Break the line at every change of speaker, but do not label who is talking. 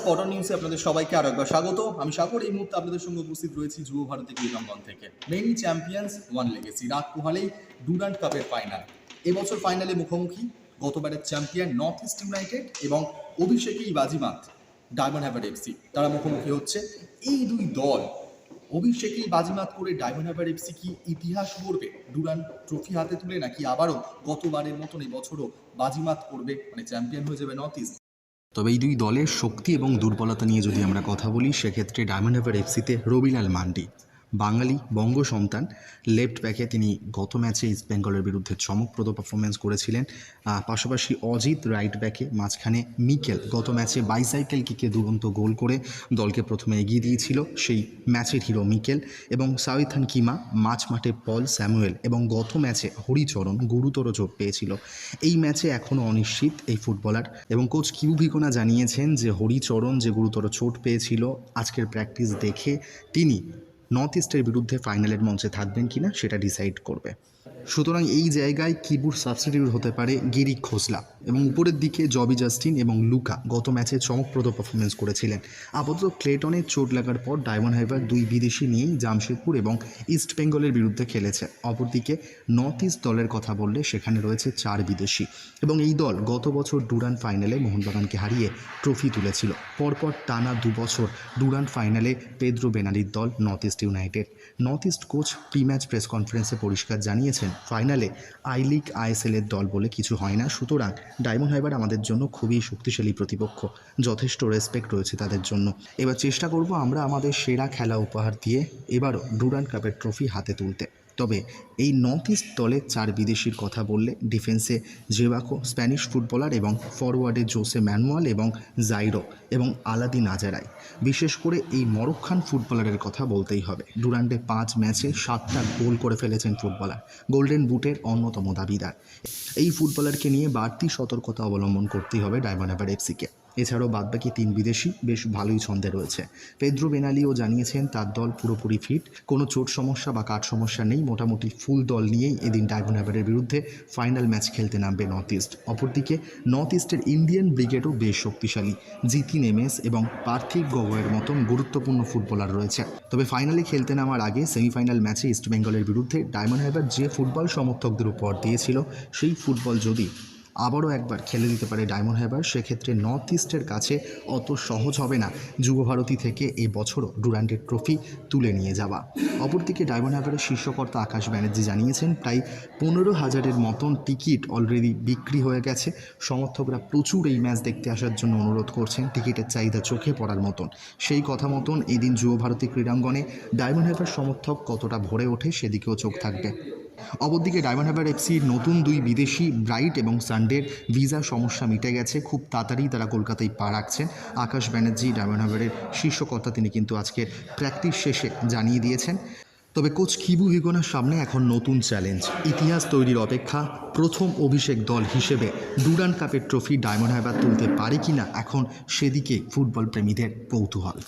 স্পটন নিউজে আপনাদের সবাইকে আরও একবার স্বাগত। আমি সাগর, এই মুহূর্তে আপনাদের সঙ্গে উপস্থিত রয়েছি যুব ভারতী ক্রীড়াঙ্গন থেকে। মেনি চ্যাম্পিয়ন্স ওয়ান লেগেসি রাত পোহালেই ডুরান্ট কাপের ফাইনাল এবছর ফাইনালে মুখোমুখি গতবারের চ্যাম্পিয়ন নর্থ ইস্ট ইউনাইটেড এবং অভিষেকেই বাজিমাত ডায়মন্ড হ্যাভার এফসি তারা মুখোমুখি হচ্ছে। এই দুই দল অভিষেকেই বাজিমাত করে ডায়মন্ড হ্যাভার এফসি কি ইতিহাস গড়বে? ডুরান্ট ট্রফি হাতে তুলে নাকি আবারও গতবারের মতন এই বছরও বাজিমাত করবে? মানে চ্যাম্পিয়ন হয়ে যাবে নর্থ ইস্ট
তবে এই দুই দলের শক্তি এবং দুর্বলতা নিয়ে যদি আমরা কথা বলি, সেক্ষেত্রে ডায়মন্ড হারবার এফসিতে রবিলাল মান্ডি। বাঙালি বঙ্গ সন্তান লেফট ব্যাকে তিনি গত ম্যাচে ইস্ট বেঙ্গলের বিরুদ্ধে চমকপ্রদ পারফরমেন্স করেছিলেন। পাশাপাশি অজিত রাইট ব্যাকে মাঝখানে মিকেল গত ম্যাচে বাইসাইকেল কিকে দুরন্ত গোল করে দলকে প্রথমে এগিয়ে দিয়েছিল সেই ম্যাচের হিরো মিকেল এবং সাউথান কিমা মাঝ মাঠে পল স্যামুয়েল এবং গত ম্যাচে হরিচরণ গুরুতর চোট পেয়েছিল। এই ম্যাচে এখনও অনিশ্চিত এই ফুটবলার এবং কোচ কিউ ভিকোনা জানিয়েছেন যে হরিচরণ যে গুরুতর চোট পেয়েছিল, আজকের প্র্যাকটিস দেখে তিনি নর্থ ইস্টের বিরুদ্ধে ফাইনালের মঞ্চে থাকবেন কিনা সেটা ডিসাইড করবে। সুতরাং এই জায়গায় কিবুর সাবস্টিটিউট হতে পারে গিরি খোসলা এবং উপরের দিকে জবি জাস্টিন এবং লুকা গত ম্যাচে চমকপ্রদ পারফরমেন্স করেছিলেন। আপাতত ক্লেটনের চোট লাগার পর ডায়মন্ড হাইভার দুই বিদেশি নিয়েই জামশেদপুর এবং ইস্ট বেঙ্গলের বিরুদ্ধে খেলেছে। অপরদিকে নর্থ ইস্ট দলের কথা বললে সেখানে রয়েছে চার বিদেশি এবং এই দল গত বছর ডুরান ফাইনালে মোহনবাগানকে হারিয়ে ট্রফি তুলেছিল। পরপর টানা দু বছর ডুরান ফাইনালে পেদ্রো বেনালির দল North East United North East coach pre match press কনফারেন্সে পরিষ্কার জানিয়েছেন ফাইনালে আই লিগ আইএসএলের দল বলে কিছু হয় না। সুতরাং ডায়মন্ড হাইবার আমাদের জন্য খুবই শক্তিশালী প্রতিপক্ষ। যথেষ্ট রেসপেক্ট রয়েছে তাদের জন্য। এবার চেষ্টা করব আমরা আমাদের সেরা খেলা উপহার দিয়ে এবারও ডুরান কাপের ট্রফি হাতে তুলতে। তবে এই নর্থ ইস্ট দলের চার বিদেশির কথা বললে ডিফেন্সে জেবাকো, স্প্যানিশ ফুটবলার এবং ফরওয়ার্ডে জোসে ম্যানুয়াল এবং জাইরো এবং আলাদিন আজারাই। বিশেষ করে এই মরক্কান ফুটবলারের কথা বলতেই হবে। ডুরান্ডে পাঁচ ম্যাচে সাতটা গোল করে ফেলেছেন ফুটবলার, গোল্ডেন বুটের অন্যতম দাবিদার। এই ফুটবলারকে নিয়ে বাড়তি সতর্কতা অবলম্বন করতেই হবে ডায়মন্ড এফসিকে। এছাড়াও বাদবাকি তিন বিদেশি বেশ ভালোই ছন্দে রয়েছে। পেদ্রো বেনালিও জানিয়েছেন, তার দল পুরোপুরি ফিট। কোনো চোট সমস্যা বা কাঠ সমস্যা নেই। মোটামুটি ফুল দল নিয়েই এদিন ডায়মন্ড বিরুদ্ধে ফাইনাল ম্যাচ খেলতে নামবে নর্থ ইস্ট। অপরদিকে, নর্থ ইস্টের ইন্ডিয়ান ব্রিগেডও বেশ শক্তিশালী। জিতিন এমএস এবং পার্থিব গগৈয়ের মতন গুরুত্বপূর্ণ ফুটবলার রয়েছে। তবে ফাইনালে খেলতে নামার আগে সেমিফাইনাল ম্যাচে ইস্টবেঙ্গলের বিরুদ্ধে ডায়মন্ড হারবার যে ফুটবল সমর্থকদের উপর দিয়েছিল সেই ফুটবল যদি আবারও একবার খেলে দিতে পারে ডায়মন্ড হারবার সেক্ষেত্রে নর্থ ইস্টের কাছে অত সহজ হবে না। যুবভারতী থেকে এই বছরও ডুরান্ডের ট্রফি তুলে নিয়ে যাওয়া। অপরদিকে ডায়মন্ড হ্যাবারের শীর্ষকর্তা আকাশ ব্যানার্জি জানিয়েছেন, প্রায় পনেরো হাজারের মতন টিকিট অলরেডি বিক্রি হয়ে গেছে। সমর্থকরা প্রচুর এই ম্যাচ দেখতে আসার জন্য অনুরোধ করছেন, টিকিটের চাহিদা চোখে পড়ার মতন। সেই কথা মতন এদিন যুবভারতী ক্রীড়াঙ্গনে ডায়মন্ড হারবার সমর্থক কতটা ভরে ওঠে সেদিকেও চোখ থাকবে। অপরদিকে ডায়মন্ড হারবার এফসির নতুন দুই বিদেশি ব্রাইট এবং সানডের ভিসা সমস্যা মিটে গেছে। খুব তাড়াতাড়ি তারা কলকাতায় পা রাখছেন। আকাশ ব্যানার্জি ডায়মন্ড হারবারের শীর্ষকর্তা তিনি কিন্তু আজকের প্র্যাকটিস শেষে জানিয়ে দিয়েছেন। তবে কোচ কিবু হিগোনার সামনে এখন নতুন চ্যালেঞ্জ। ইতিহাস তৈরির অপেক্ষা প্রথম অভিষেক দল হিসেবে ডুরান কাপের ট্রফি ডায়মন্ড হারবার তুলতে পারে কি না এখন সেদিকে ফুটবল প্রেমীদের কৌতূহল।